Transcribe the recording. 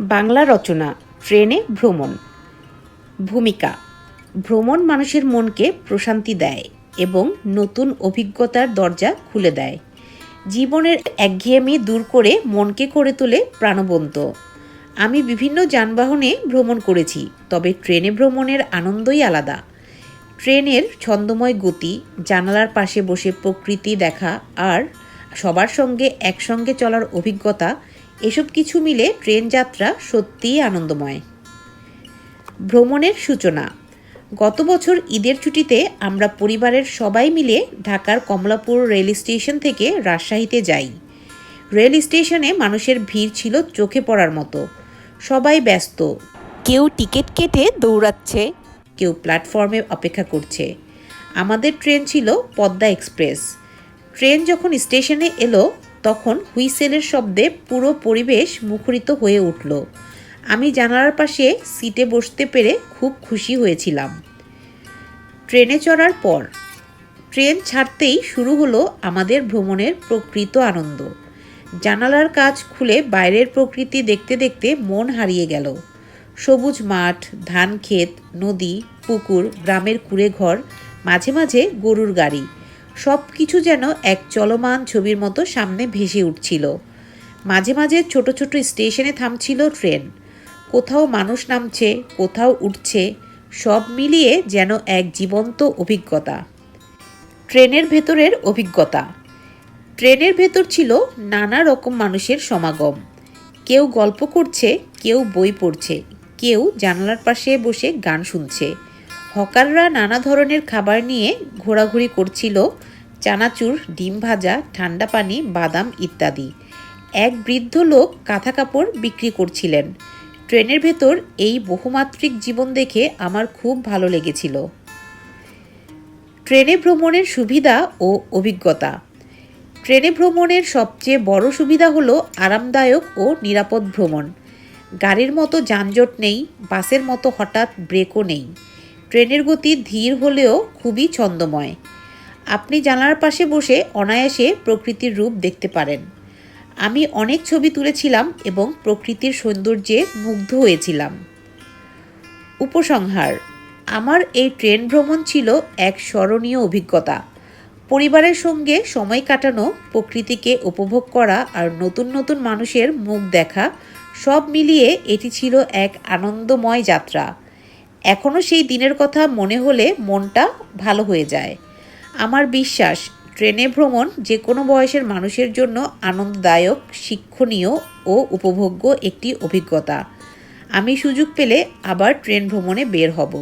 বাংলা রচনা, ট্রেনে ভ্রমণ। ভূমিকা, ভ্রমণ মানুষের মনকে প্রশান্তি দেয় এবং নতুন অভিজ্ঞতার দরজা খুলে দেয়। জীবনের একঘেয়েমি দূর করে মনকে করে তোলে প্রাণবন্ত। আমি বিভিন্ন যানবাহনে ভ্রমণ করেছি, তবে ট্রেনে ভ্রমণের আনন্দই আলাদা। ট্রেনের ছন্দময় গতি, জানালার পাশে বসে প্রকৃতি দেখা আর সবার সঙ্গে একসঙ্গে চলার অভিজ্ঞতা এসব কিছু মিলে ট্রেন যাত্রা সত্যিই আনন্দময়। ভ্রমণের সূচনা। গত বছর ঈদের ছুটিতে আমরা পরিবারের সবাই মিলে ঢাকার কমলাপুর রেল স্টেশন থেকে রাজশাহীতে যাই। রেল স্টেশনে মানুষের ভিড় ছিল চোখে পড়ার মতো। সবাই ব্যস্ত। কেউ টিকিট কেটে দৌড়াচ্ছে, কেউ প্ল্যাটফর্মে অপেক্ষা করছে। আমাদের ট্রেন ছিল পদ্মা এক্সপ্রেস। ট্রেন যখন স্টেশনে এলো তখন হুইসেলের শব্দে পুরো পরিবেশ মুখরিত হয়ে উঠল। আমি জানালার পাশে সিটে বসতে পেরে খুব খুশি হয়েছিলাম। ট্রেনে চড়ার পর, ট্রেন ছাড়তেই শুরু হলো আমাদের ভ্রমণের প্রকৃত আনন্দ। জানালার কাজ খুলে বাইরের প্রকৃতি দেখতে দেখতে মন হারিয়ে গেল। সবুজ মাঠ, ধান ক্ষেত, নদী, পুকুর, গ্রামের কুড়ে ঘর মাঝে মাঝে গরুর গাড়ি সব কিছু যেন এক চলমান ছবির মতো সামনে ভেসে উঠছিল। মাঝে মাঝে ছোট ছোট স্টেশনে থামছিল ট্রেন। কোথাও মানুষ নামছে, কোথাও উঠছে, সব মিলিয়ে যেন এক জীবন্ত অভিজ্ঞতা। ট্রেনের ভেতরের অভিজ্ঞতা। ট্রেনের ভেতর ছিল নানা রকম মানুষের সমাগম। কেউ গল্প করছে, কেউ বই পড়ছে, কেউ জানালার পাশে বসে গান শুনছে। হকাররা নানা ধরনের খাবার নিয়ে ঘোরাঘুরি করছিল, চানাচুর, ডিম ভাজা, ঠান্ডা পানি, বাদাম ইত্যাদি। এক বৃদ্ধ লোক কাঁথা কাপড় বিক্রি করছিলেন। ট্রেনের ভেতর এই বহুমাত্রিক জীবন দেখে আমার খুব ভালো লেগেছিল। ট্রেনে ভ্রমণের সুবিধা ও অভিজ্ঞতা। ট্রেনে ভ্রমণের সবচেয়ে বড় সুবিধা হলো আরামদায়ক ও নিরাপদ ভ্রমণ। গাড়ির মতো যানজট নেই, বাসের মতো হঠাৎ ব্রেকও নেই। ট্রেনের গতি ধীর হলেও খুবই ছন্দময়। আপনি জানালার পাশে বসে অনায়াসে প্রকৃতির রূপ দেখতে পারেন। আমি অনেক ছবি তুলেছিলাম এবং প্রকৃতির সৌন্দর্যে মুগ্ধ হয়েছিলাম। উপসংহার, আমার এই ট্রেন ভ্রমণ ছিল এক স্মরণীয় অভিজ্ঞতা। পরিবারের সঙ্গে সময় কাটানো, প্রকৃতিকে উপভোগ করা আর নতুন নতুন মানুষের মুখ দেখা সব মিলিয়ে এটি ছিল এক আনন্দময় যাত্রা। এখনও সেই দিনের কথা মনে হলে মনটা ভালো হয়ে যায়। আমার বিশ্বাস, ট্রেনে ভ্রমণ যে কোনো বয়সের মানুষের জন্য আনন্দদায়ক, শিক্ষণীয় ও উপভোগ্য একটি অভিজ্ঞতা। আমি সুযোগ পেলে আবার ট্রেন ভ্রমণে বের হব।